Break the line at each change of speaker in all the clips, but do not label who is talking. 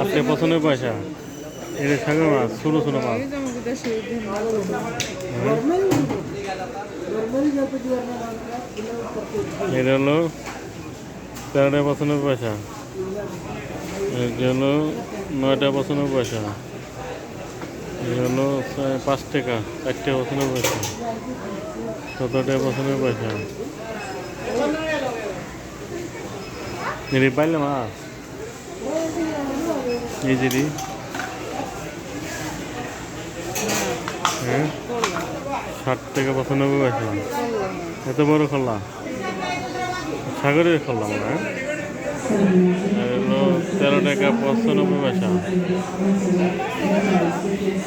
আজকে পছন্দের পয়সা। এটা সাগর মাছ ছোটো ছোটো মাছ। এটা হলো তেরোটা পছন্দের পয়সা। এটা হলো নয়টা পছন্দের পয়সা। এটা হলো পাঁচ টাকা চারটে পছন্দের পয়সা। সতেরোটা পছন্দের পয়সা। এটি পাইলে মাছ। দি। হ্যাঁ? ষাট টাকা পঁচানব্বই পয়সা এত বড় খোলা সাগরের খোলা হ্যাঁ? আর হলো তেরো টাকা পঁচানব্বই পয়সা।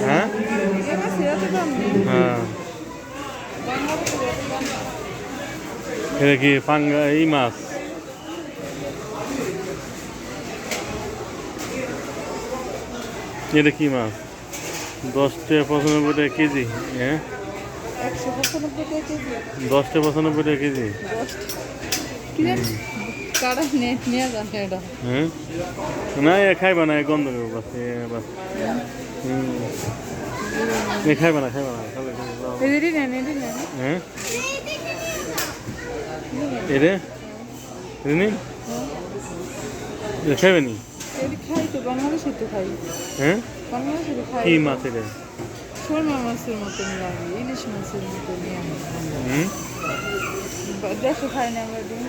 হ্যাঁ? হ্যাঁ। কি পাঙ্গা, এই মাছ? এটা কি মাছ? দশটা পঁচানব্বই টাকা কেজি হ্যাঁ?
পঁচানব্বই টাকা
পঁচানব্বই টাকা কেজি। হ্যাঁ? না এ খাইবা না এ গন্ধ বাস বাস। খাইবা না খাইবা না হ্যাঁ? এরে খাইবে নি?
খাই তো বাংলাদেশে তো খাই।
হ্যাঁ?
বাংলাদেশে তো খাই।
কি মাছ এটা?
শোলমা মাছের মতন লাগে ইলিশ মাছের মতন দেশে খাই না আমরা দিন